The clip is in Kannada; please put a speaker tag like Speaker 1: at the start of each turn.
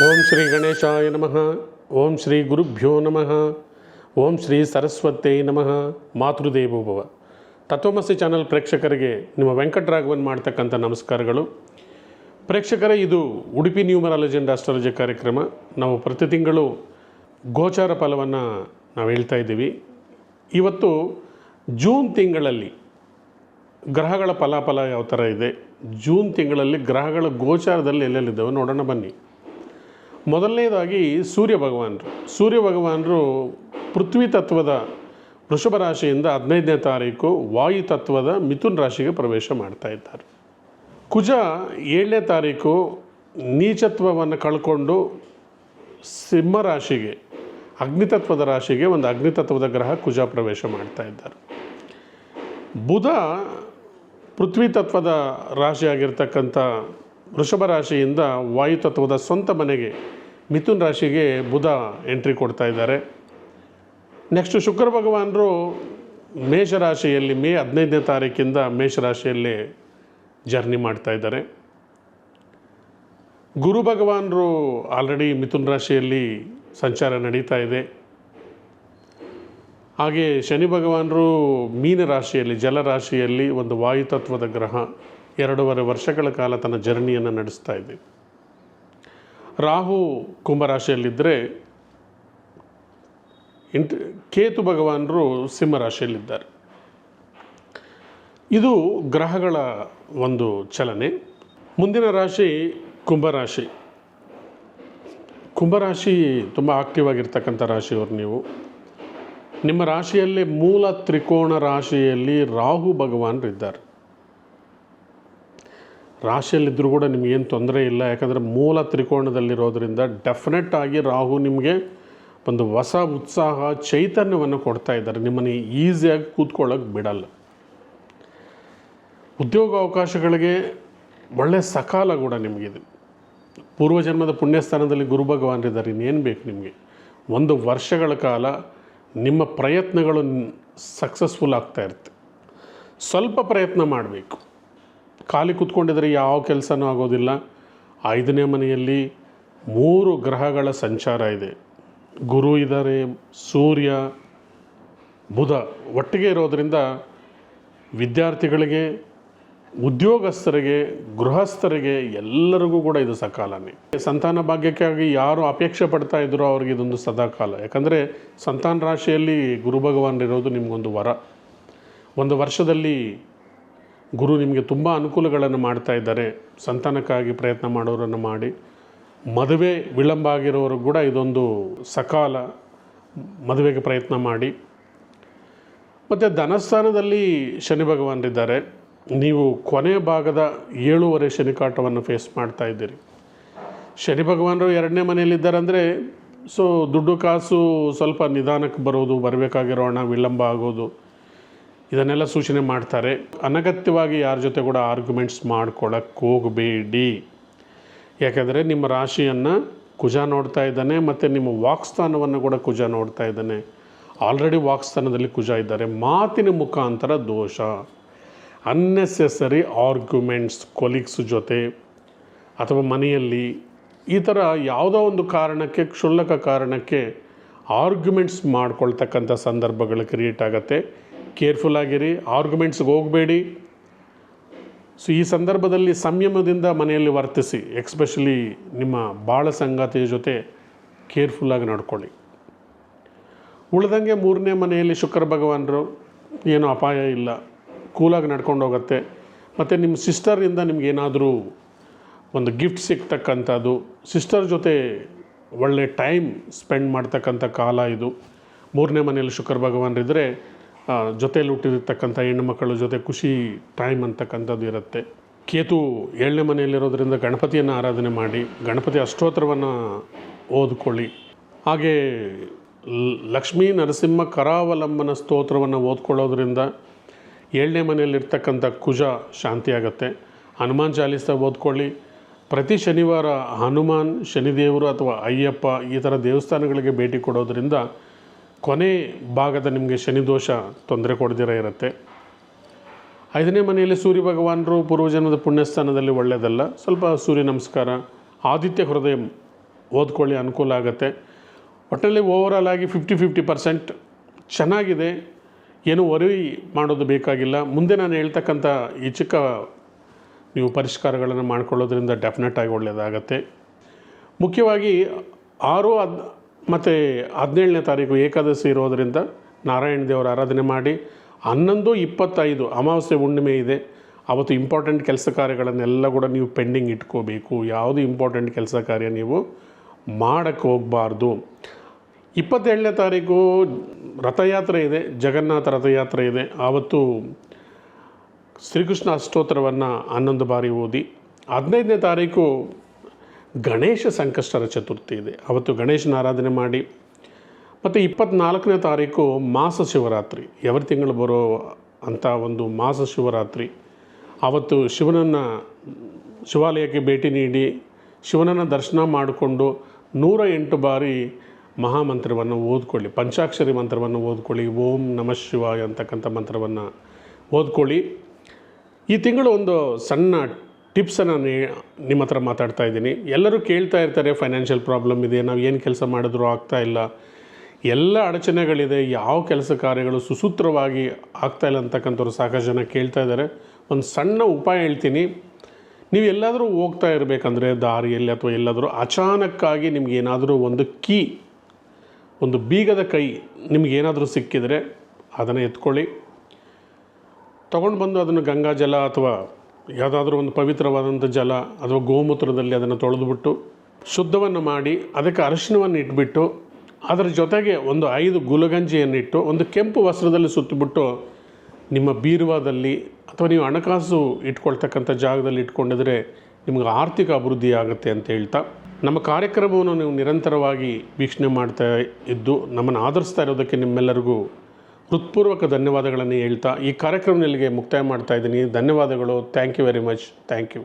Speaker 1: ಓಂ ಶ್ರೀ ಗಣೇಶಾಯ ನಮಃ. ಓಂ ಶ್ರೀ ಗುರುಭ್ಯೋ ನಮಃ. ಓಂ ಶ್ರೀ ಸರಸ್ವತೇ ನಮಃ. ಮಾತೃದೇವೋಭವ ತತ್ವಮಸಿ ಚಾನಲ್ ಪ್ರೇಕ್ಷಕರಿಗೆ ನಿಮ್ಮ ವೆಂಕಟರಾಘವನ್ ಮಾಡ್ತಕ್ಕಂಥ ನಮಸ್ಕಾರಗಳು. ಪ್ರೇಕ್ಷಕರೇ, ಇದು ಉಡುಪಿ ನ್ಯೂಮರಾಲಜಿ ಅಂಡ್ ಆಸ್ಟ್ರಾಲಜಿ ಕಾರ್ಯಕ್ರಮ. ನಾವು ಪ್ರತಿ ತಿಂಗಳು ಗೋಚಾರ ಫಲವನ್ನು ನಾವು ಹೇಳ್ತಾ ಇದ್ದೀವಿ. ಇವತ್ತು ಜೂನ್ ತಿಂಗಳಲ್ಲಿ ಗ್ರಹಗಳ ಫಲಾಫಲ ಯಾವ ಥರ ಇದೆ? ಜೂನ್ ತಿಂಗಳಲ್ಲಿ ಗ್ರಹಗಳ ಗೋಚಾರದಲ್ಲಿ ಎಲ್ಲೆಲ್ಲಿದ್ದಾವೆ ನೋಡೋಣ ಬನ್ನಿ. ಮೊದಲನೇದಾಗಿ ಸೂರ್ಯ ಭಗವಾನರು. ಸೂರ್ಯ ಭಗವಾನರು ಪೃಥ್ವಿ ತತ್ವದ ವೃಷಭ ರಾಶಿಯಿಂದ ಹದಿನೈದನೇ ತಾರೀಕು ವಾಯು ತತ್ವದ ಮಿಥುನ್ ರಾಶಿಗೆ ಪ್ರವೇಶ ಮಾಡ್ತಾ ಇದ್ದಾರೆ. ಕುಜ ಏಳನೇ ತಾರೀಕು ನೀಚತ್ವವನ್ನು ಕಳ್ಕೊಂಡು ಸಿಂಹ ರಾಶಿಗೆ ಅಗ್ನಿತತ್ವದ ರಾಶಿಗೆ ಒಂದು ಅಗ್ನಿತತ್ವದ ಗ್ರಹ ಕುಜ ಪ್ರವೇಶ ಮಾಡ್ತಾ ಇದ್ದಾರೆ. ಬುಧ ಪೃಥ್ವಿ ತತ್ವದ ರಾಶಿಯಾಗಿರ್ತಕ್ಕಂಥ ವೃಷಭ ರಾಶಿಯಿಂದ ವಾಯು ತತ್ವದ ಸ್ವಂತ ಮನೆಗೆ ಮಿಥುನ್ ರಾಶಿಗೆ ಬುಧ ಎಂಟ್ರಿ ಕೊಡ್ತಾ ಇದ್ದಾರೆ. ನೆಕ್ಸ್ಟು ಶುಕ್ರ ಭಗವಾನರು ಮೇಷರಾಶಿಯಲ್ಲಿ ಮೇ ಹದಿನೈದನೇ ತಾರೀಕಿಂದ ಮೇಷರಾಶಿಯಲ್ಲಿ ಜರ್ನಿ ಮಾಡ್ತಾ ಇದ್ದಾರೆ. ಗುರು ಭಗವಾನರು ಆಲ್ರೆಡಿ ಮಿಥುನ್ ರಾಶಿಯಲ್ಲಿ ಸಂಚಾರ ನಡೀತಾ ಇದೆ. ಹಾಗೆ ಶನಿ ಭಗವಾನರು ಮೀನ ರಾಶಿಯಲ್ಲಿ ಜಲರಾಶಿಯಲ್ಲಿ ಒಂದು ವಾಯುತತ್ವದ ಗ್ರಹ. ಎರಡೂವರೆ ವರ್ಷಗಳ ಕಾಲ ತನ್ನ ಜರ್ನಿಯನ್ನು ನಡೆಸ್ತಾ ಇದೆ ರಾಹು ಕುಂಭರಾಶಿಯಲ್ಲಿದ್ದರೆ ಇಂಟ್, ಕೇತು ಭಗವಾನರು ಸಿಂಹರಾಶಿಯಲ್ಲಿದ್ದಾರೆ. ಇದು ಗ್ರಹಗಳ ಒಂದು ಚಲನೆ. ಮುಂದಿನ ರಾಶಿ ಕುಂಭರಾಶಿ. ಕುಂಭರಾಶಿ ತುಂಬ ಆಕ್ಟಿವ್ ಆಗಿರ್ತಕ್ಕಂಥ ರಾಶಿಯವರು ನೀವು. ನಿಮ್ಮ ರಾಶಿಯಲ್ಲಿ ಮೂಲ ತ್ರಿಕೋಣ ರಾಶಿಯಲ್ಲಿ ರಾಹು ಭಗವಾನರಿದ್ದಾರೆ. ರಾಶಿಯಲ್ಲಿದ್ದರೂ ಕೂಡ ನಿಮಗೇನು ತೊಂದರೆ ಇಲ್ಲ. ಯಾಕಂದರೆ ಮೂಲ ತ್ರಿಕೋಣದಲ್ಲಿರೋದ್ರಿಂದ ಡೆಫಿನೆಟ್ ಆಗಿ ರಾಹು ನಿಮಗೆ ಒಂದು ಹೊಸ ಉತ್ಸಾಹ, ಚೈತನ್ಯವನ್ನು ಕೊಡ್ತಾ ಇದ್ದಾರೆ. ನಿಮ್ಮನ್ನು ಈಸಿಯಾಗಿ ಕೂತ್ಕೊಳ್ಳೋಕೆ ಬಿಡಲ್ಲ. ಉದ್ಯೋಗ ಅವಕಾಶಗಳಿಗೆ ಒಳ್ಳೆಯ ಸಕಾಲ ಕೂಡ ನಿಮಗಿದೆ. ಪೂರ್ವಜನ್ಮದ ಪುಣ್ಯಸ್ಥಾನದಲ್ಲಿ ಗುರು ಭಗವಾನರಿದ್ದಾರೆ ಇನ್ನೇನು ಬೇಕು ನಿಮಗೆ? ಒಂದು ವರ್ಷಗಳ ಕಾಲ ನಿಮ್ಮ ಪ್ರಯತ್ನಗಳು ಸಕ್ಸಸ್ಫುಲ್ ಆಗ್ತಾ ಇರುತ್ತೆ. ಸ್ವಲ್ಪ ಪ್ರಯತ್ನ ಮಾಡಬೇಕು. ಖಾಲಿ ಕೂತ್ಕೊಂಡಿದ್ರೆ ಯಾವ ಕೆಲಸನೂ ಆಗೋದಿಲ್ಲ. ಐದನೇ ಮನೆಯಲ್ಲಿ ಮೂರು ಗ್ರಹಗಳ ಸಂಚಾರ ಇದೆ. ಗುರು ಇದ್ದಾರೆ, ಸೂರ್ಯ, ಬುಧ ಒಟ್ಟಿಗೆ ಇರೋದರಿಂದ ವಿದ್ಯಾರ್ಥಿಗಳಿಗೆ, ಉದ್ಯೋಗಸ್ಥರಿಗೆ, ಗೃಹಸ್ಥರಿಗೆ ಎಲ್ಲರಿಗೂ ಕೂಡ ಇದು ಸಕಾಲನೇ. ಸಂತಾನ ಭಾಗ್ಯಕ್ಕಾಗಿ ಯಾರು ಅಪೇಕ್ಷೆ ಪಡ್ತಾ ಇದ್ರೋ ಅವ್ರಿಗೆ ಇದೊಂದು ಸದಾಕಾಲ. ಯಾಕಂದರೆ ಸಂತಾನ ರಾಶಿಯಲ್ಲಿ ಗುರು ಭಗವಾನ್ ಇರೋದು ನಿಮಗೊಂದು ವರ. ಒಂದು ವರ್ಷದಲ್ಲಿ ಗುರು ನಿಮಗೆ ತುಂಬ ಅನುಕೂಲಗಳನ್ನು ಮಾಡ್ತಾ ಇದ್ದಾರೆ. ಸಂತಾನಕ್ಕಾಗಿ ಪ್ರಯತ್ನ ಮಾಡೋರನ್ನು ಮಾಡಿ. ಮದುವೆ ವಿಳಂಬ ಆಗಿರೋರು ಕೂಡ ಇದೊಂದು ಸಕಾಲ ಮದುವೆಗೆ ಪ್ರಯತ್ನ ಮಾಡಿ. ಮತ್ತು ಧನಸ್ಥಾನದಲ್ಲಿ ಶನಿ ಭಗವಾನರಿದ್ದಾರೆ. ನೀವು ಕೊನೆಯ ಭಾಗದ ಏಳೂವರೆ ಶನಿಕಾಟವನ್ನು ಫೇಸ್ ಮಾಡ್ತಾ ಇದ್ದೀರಿ. ಶನಿ ಭಗವಾನರು ಎರಡನೇ ಮನೆಯಲ್ಲಿದ್ದಾರೆ ಅಂದರೆ ಸೊ ದುಡ್ಡು ಕಾಸು ಸ್ವಲ್ಪ ನಿಧಾನಕ್ಕೆ ಬರೋದು, ಬರಬೇಕಾಗಿರೋ ಹಣ ವಿಳಂಬ ಆಗೋದು ಇದನ್ನೆಲ್ಲ ಸೂಚನೆ ಮಾಡ್ತಾರೆ. ಅನಗತ್ಯವಾಗಿ ಯಾರ ಜೊತೆ ಕೂಡ ಆರ್ಗ್ಯುಮೆಂಟ್ಸ್ ಮಾಡ್ಕೊಳ್ಳೋಕ್ಕೆ ಹೋಗಬೇಡಿ. ಯಾಕೆಂದರೆ ನಿಮ್ಮ ರಾಶಿಯನ್ನು ಕುಜ ನೋಡ್ತಾ ಇದ್ದಾನೆ ಮತ್ತು ನಿಮ್ಮ ವಾಕ್ಸ್ಥಾನವನ್ನು ಕೂಡ ಕುಜ ನೋಡ್ತಾ ಇದ್ದಾನೆ. ಆಲ್ರೆಡಿ ವಾಕ್ಸ್ಥಾನದಲ್ಲಿ ಕುಜ ಇದ್ದಾರೆ. ಮಾತಿನ ಮುಖಾಂತರ ದೋಷ. ಅನ್ನೆಸೆಸರಿ ಆರ್ಗ್ಯುಮೆಂಟ್ಸ್ ಕೊಲೀಗ್ಸ್ ಜೊತೆ ಅಥವಾ ಮನೆಯಲ್ಲಿ ಈ ಥರ ಯಾವುದೋ ಒಂದು ಕಾರಣಕ್ಕೆ, ಕ್ಷುಲ್ಲಕ ಕಾರಣಕ್ಕೆ ಆರ್ಗ್ಯುಮೆಂಟ್ಸ್ ಮಾಡ್ಕೊಳ್ತಕ್ಕಂಥ ಸಂದರ್ಭಗಳು ಕ್ರಿಯೇಟ್ ಆಗುತ್ತೆ. ಕೇರ್ಫುಲ್ ಆಗಿರಿ ಆರ್ಗ್ಯುಮೆಂಟ್ಸ್ಗೆ ಹೋಗಬೇಡಿ. ಸೊ ಈ ಸಂದರ್ಭದಲ್ಲಿ ಸಂಯಮದಿಂದ ಮನೆಯಲ್ಲಿ ವರ್ತಿಸಿ ಎಕ್ಸ್ಪೆಷಲಿ ನಿಮ್ಮ ಬಾಳ ಸಂಗಾತಿಯ ಜೊತೆ ಕೇರ್ಫುಲ್ಲಾಗಿ ನಡ್ಕೊಳ್ಳಿ. ಉಳ್ದಂಗೆ ಮೂರನೇ ಮನೆಯಲ್ಲಿ ಶುಕ್ರ ಭಗವಾನರು, ಏನೂ ಅಪಾಯ ಇಲ್ಲ ಕೂಲಾಗಿ ನಡ್ಕೊಂಡು ಹೋಗುತ್ತೆ. ಮತ್ತು ನಿಮ್ಮ ಸಿಸ್ಟರಿಂದ ನಿಮಗೇನಾದರೂ ಒಂದು ಗಿಫ್ಟ್ ಸಿಗ್ತಕ್ಕಂಥದ್ದು ಸಿಸ್ಟರ್ ಜೊತೆ ಒಳ್ಳೆ ಟೈಮ್ ಸ್ಪೆಂಡ್ ಮಾಡ್ತಕ್ಕಂಥ ಕಾಲ ಇದು. ಮೂರನೇ ಮನೆಯಲ್ಲಿ ಶುಕ್ರ ಭಗವಾನರಿದ್ದರೆ ಜೊತೆಯಲ್ಲಿ ಹುಟ್ಟಿರ್ತಕ್ಕಂಥ ಹೆಣ್ಣು ಮಕ್ಕಳ ಜೊತೆ ಖುಷಿ ಟೈಮ್ ಅಂತಕ್ಕಂಥದ್ದು ಇರುತ್ತೆ. ಕೇತು ಏಳನೇ ಮನೆಯಲ್ಲಿರೋದ್ರಿಂದ ಗಣಪತಿಯನ್ನು ಆರಾಧನೆ ಮಾಡಿ, ಗಣಪತಿ ಅಷ್ಟೋತ್ತರವನ್ನು ಓದ್ಕೊಳ್ಳಿ. ಹಾಗೆ ಲಕ್ಷ್ಮೀ ನರಸಿಂಹ ಕರಾವಲಂಬನ ಸ್ತೋತ್ರವನ್ನು ಓದ್ಕೊಳ್ಳೋದ್ರಿಂದ ಏಳನೇ ಮನೆಯಲ್ಲಿರ್ತಕ್ಕಂಥ ಕುಜ ಶಾಂತಿಯಾಗತ್ತೆ. ಹನುಮಾನ್ ಚಾಲೀಸ ಓದ್ಕೊಳ್ಳಿ. ಪ್ರತಿ ಶನಿವಾರ ಹನುಮಾನ್, ಶನಿದೇವರು ಅಥವಾ ಅಯ್ಯಪ್ಪ ಈ ಥರ ದೇವಸ್ಥಾನಗಳಿಗೆ ಭೇಟಿ ಕೊಡೋದ್ರಿಂದ ಕೊನೆ ಭಾಗದ ನಿಮಗೆ ಶನಿದೋಷ ತೊಂದರೆ ಕೊಡದಿರ ಇರುತ್ತೆ. ಐದನೇ ಮನೆಯಲ್ಲಿ ಸೂರ್ಯ ಭಗವಾನರು ಪೂರ್ವಜನ್ಮದ ಪುಣ್ಯಸ್ಥಾನದಲ್ಲಿ ಒಳ್ಳೆಯದಲ್ಲ ಸ್ವಲ್ಪ ಸೂರ್ಯ ನಮಸ್ಕಾರ, ಆದಿತ್ಯ ಹೃದಯ ಓದ್ಕೊಳ್ಳಿ ಅನುಕೂಲ ಆಗುತ್ತೆ. ಒಟ್ಟಲ್ಲಿ ಓವರಾಲ್ ಆಗಿ ಫಿಫ್ಟಿ ಫಿಫ್ಟಿ ಪರ್ಸೆಂಟ್ ಚೆನ್ನಾಗಿದೆ. ಏನು ವರಿ ಮಾಡೋದು ಬೇಕಾಗಿಲ್ಲ. ಮುಂದೆ ನಾನು ಹೇಳ್ತಕ್ಕಂಥ ಈ ಚಿಕ್ಕ ನೀವು ಪರಿಷ್ಕಾರಗಳನ್ನು ಮಾಡ್ಕೊಳ್ಳೋದ್ರಿಂದ ಡೆಫಿನೆಟ್ ಆಗಿ ಒಳ್ಳೆಯದಾಗತ್ತೆ ಮುಖ್ಯವಾಗಿ ಆರು ಹದ್ ಮತ್ತು ಹದಿನೇಳನೇ ತಾರೀಕು ಏಕಾದಶಿ ಇರೋದರಿಂದ ನಾರಾಯಣ ದೇವರ ಆರಾಧನೆ ಮಾಡಿ, ಹನ್ನೊಂದು ಇಪ್ಪತ್ತೈದು ಅಮಾವಾಸ್ಯೆ ಹುಣ್ಣಿಮೆ ಇದೆ. ಅವತ್ತು ಇಂಪಾರ್ಟೆಂಟ್ ಕೆಲಸ ಕಾರ್ಯಗಳನ್ನೆಲ್ಲ ಕೂಡ ನೀವು ಪೆಂಡಿಂಗ್ ಇಟ್ಕೋಬೇಕು. ಯಾವುದು ಇಂಪಾರ್ಟೆಂಟ್ ಕೆಲಸ ಕಾರ್ಯ ನೀವು ಮಾಡೋಕ್ಕೆ ಹೋಗಬಾರ್ದು. ಇಪ್ಪತ್ತೇಳನೇ ತಾರೀಕು ರಥಯಾತ್ರೆ ಇದೆ, ಜಗನ್ನಾಥ ರಥಯಾತ್ರೆ ಇದೆ. ಆವತ್ತು ಶ್ರೀಕೃಷ್ಣ ಅಷ್ಟೋತ್ತರವನ್ನು ಹನ್ನೊಂದು ಬಾರಿ ಓದಿ, ಹದಿನೈದನೇ ತಾರೀಕು ಗಣೇಶ ಸಂಕಷ್ಟರ ಚತುರ್ಥಿ ಇದೆ. ಅವತ್ತು ಗಣೇಶನ ಆರಾಧನೆ ಮಾಡಿ. ಮತ್ತು ಇಪ್ಪತ್ನಾಲ್ಕನೇ ತಾರೀಕು ಮಾಸ ಶಿವರಾತ್ರಿ. ಎವರಿ ತಿಂಗಳು ಬರೋ ಅಂಥ ಒಂದು ಮಾಸ ಶಿವರಾತ್ರಿ. ಆವತ್ತು ಶಿವನನ್ನು ಶಿವಾಲಯಕ್ಕೆ ಭೇಟಿ ನೀಡಿ, ಶಿವನನ್ನು ದರ್ಶನ ಮಾಡಿಕೊಂಡು ನೂರ ಎಂಟು ಬಾರಿ ಮಹಾಮಂತ್ರವನ್ನು ಓದ್ಕೊಳ್ಳಿ. ಪಂಚಾಕ್ಷರಿ ಮಂತ್ರವನ್ನು ಓದ್ಕೊಳ್ಳಿ. ಓಂ ನಮಃ ಶಿವಾಯ ಅಂತಕ್ಕಂಥ ಮಂತ್ರವನ್ನು ಓದ್ಕೊಳ್ಳಿ. ಈ ತಿಂಗಳು ಒಂದು ಸಣ್ಣ ಟಿಪ್ಸನ್ನು ನಿಮ್ಮ ಹತ್ರ ಮಾತಾಡ್ತಾ ಇದ್ದೀನಿ. ಎಲ್ಲರೂ ಕೇಳ್ತಾ ಇರ್ತಾರೆ ಫೈನಾನ್ಷಿಯಲ್ ಪ್ರಾಬ್ಲಮ್ ಇದೆ, ನಾವು ಏನು ಕೆಲಸ ಮಾಡಿದ್ರೂ ಆಗ್ತಾ ಇಲ್ಲ. ಎಲ್ಲ ಅಡಚಣೆಗಳಿದೆ, ಯಾವ ಕೆಲಸ ಕಾರ್ಯಗಳು ಸುಸೂತ್ರವಾಗಿ ಆಗ್ತಾ ಇಲ್ಲ ಅಂತಕ್ಕಂಥವ್ರು ಸಾಕಷ್ಟು ಜನ ಕೇಳ್ತಾ ಇದ್ದಾರೆ. ಒಂದು ಸಣ್ಣ ಉಪಾಯ ಹೇಳ್ತೀನಿ. ನೀವು ಎಲ್ಲಾದರೂ ಹೋಗ್ತಾ ಇರಬೇಕಂದ್ರೆ ದಾರಿಯಲ್ಲಿ ಅಥವಾ ಎಲ್ಲಾದರೂ ಅಚಾನಕ್ಕಾಗಿ ನಿಮ್ಗೆ ಏನಾದರೂ ಒಂದು ಕೀ, ಒಂದು ಬೀಗದ ಕೈ ನಿಮ್ಗೆ ಏನಾದರೂ ಸಿಕ್ಕಿದರೆ ಅದನ್ನು ಎತ್ಕೊಳ್ಳಿ. ತೊಗೊಂಡು ಬಂದು ಅದನ್ನು ಗಂಗಾಜಲ ಅಥವಾ ಯಾವುದಾದ್ರೂ ಒಂದು ಪವಿತ್ರವಾದಂಥ ಜಲ ಅಥವಾ ಗೋಮೂತ್ರದಲ್ಲಿ ಅದನ್ನು ತೊಳೆದುಬಿಟ್ಟು ಶುದ್ಧವನ್ನು ಮಾಡಿ ಅದಕ್ಕೆ ಅರಿಶಿಣವನ್ನು ಇಟ್ಬಿಟ್ಟು ಅದರ ಜೊತೆಗೆ ಒಂದು ಐದು ಗುಲಗಂಜಿಯನ್ನಿಟ್ಟು ಒಂದು ಕೆಂಪು ವಸ್ತ್ರದಲ್ಲಿ ಸುತ್ತಿಬಿಟ್ಟು ನಿಮ್ಮ ಬೀರುವಾದಲ್ಲಿ ಅಥವಾ ನೀವು ಹಣಕಾಸು ಇಟ್ಕೊಳ್ತಕ್ಕಂಥ ಜಾಗದಲ್ಲಿ ಇಟ್ಕೊಂಡಿದ್ರೆ ನಿಮಗೆ ಆರ್ಥಿಕ ಅಭಿವೃದ್ಧಿ ಆಗುತ್ತೆ ಅಂತ ಹೇಳ್ತಾ ನಮ್ಮ ಕಾರ್ಯಕ್ರಮವನ್ನು ನೀವು ನಿರಂತರವಾಗಿ ವೀಕ್ಷಣೆ ಮಾಡ್ತಾ ಇದ್ದು ನಮ್ಮನ್ನು ಆಧರಿಸ್ತಾ ಇರೋದಕ್ಕೆ ನಿಮ್ಮೆಲ್ಲರಿಗೂ ಹೃತ್ಪೂರ್ವಕ ಧನ್ಯವಾದಗಳನ್ನು ಹೇಳ್ತಾ ಈ ಕಾರ್ಯಕ್ರಮದಲ್ಲಿಗೆ ಮುಕ್ತಾಯ ಮಾಡ್ತಾ ಇದ್ದೀನಿ. ಧನ್ಯವಾದಗಳು. Thank you very much thank you